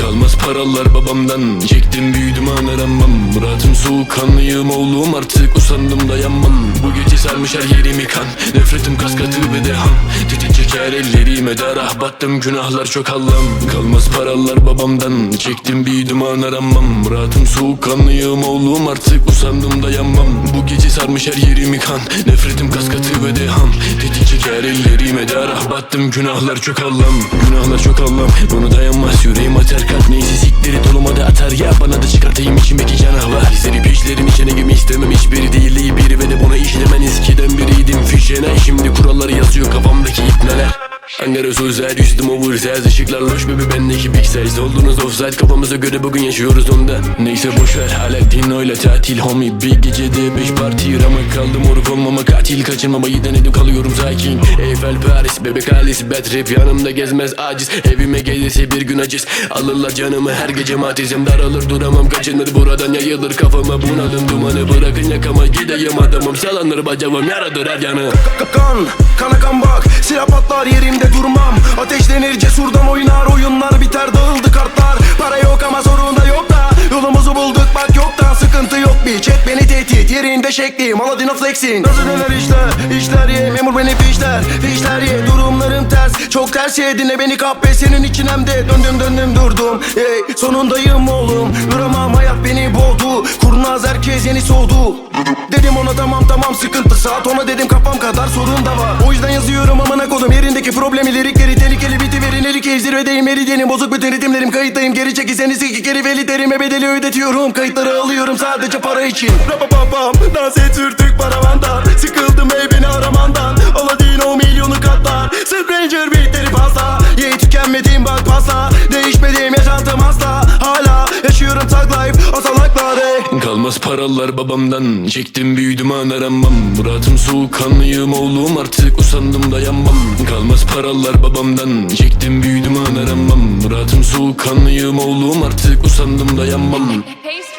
Kalmaz paralar babamdan. Çektim büyüdüm an aramam Muratım soğukkanlıyım oğlum. Artık usandım dayanmam. Bu gece sarmış her yerimi kan. Nefretim kas katı ve dehan. Tetik çeker ellerime darah. Battım günahlar çok Allah'ım Kalmaz paralar babamdan. Çektim büyüdüm an aramam Muratım soğukkanlıyım oğlum. Artık usandım dayanmam. Bu gece sarmış her yerimi kan. Nefretim kas katı ve dehan Çeker ellerime darah Battım günahlar çok Allah'ım. Günahlar çok Allah'ım. Bunu dayanmaz yüreğim atar kalp. Neyse sikleri doluma da atar ya. Bana da çıkartayım içimdeki canavar. Hisleri peşlerin içine gibi istemem. Hiçbiri değil iyi biri Ve de buna işlemen eskiden biriydim fişene Şimdi kuralları yazıyor ipneler Ankara sözler üstüm oversize Işıklar loş bebe bendeki big size Oldunuz. Offside kafamıza göre bugün yaşıyoruz onda. Neyse boşver hala Dino ile tatil homie. Bir gecede beş parti ramak kaldım. Moruk olmama katil Kaçırmamayı denedim kalıyorum sakin. Eiffel Paris bebek Alice bad rap yanımda gezmez aciz. Evime gelirse bir gün aciz. Alırlar canımı her gece matizm daralır duramam Kaçınır buradan yayılır. Kafama bunalım dumanı Bırakın yakama gideyim adamım. Salanır bacağım yaradır her yanı. Kan, kana kan bak. Silah patlar yerimde durmam. Ateşlenir cesurdan oynar. Oyunlar biter dağıldı kartlar. Para yok ama sorun da yok da. Yolumuzu bulduk bak yoktan sıkıntı yok. Bir Çek beni tehdit yerinde şeklim Aladino flexing Nasıl döner işler? İşler ye memur beni fişler Fişler ye ters Çok ters ye dinle beni kahpe. Senin için hem de Döndüm döndüm durdum. Hey sonundayım oğlum. Duramam hayat beni boğdu. Kurnaz herkes yeni soğudu. Dedim ona tamam tamam sıkıntı. Saat ona dedim kafam kadar sorun da var. O yüzden yazıyorum amına kodum. Yerindeki problemi lirikleri tehlikeli biti verin elik zirvedeyim meridyenim bozuk bütün ritimlerim kayıttayım. Geri çekilseniz iki kere veli terime bedeli ödetiyorum. Kayıtları alıyorum sadece para için. Rapapapam dans et sürtük paravandan. Sıkıldım ey beni aramandan Stranger beatleri fazla. Ye tükenmedim bak pasta Değişmedim yaşantım asla. Hala yaşıyorum tag life o salaklar ey Kalmaz paralar babamdan. Çektim büyüdüm an aramam Muratım soğukkanlıyım oğlum. Artık usandım dayanmam. Kalmaz paralar babamdan. Çektim büyüdüm an aramam Muratım soğukkanlıyım oğlum. Artık usandım dayanmam. Hey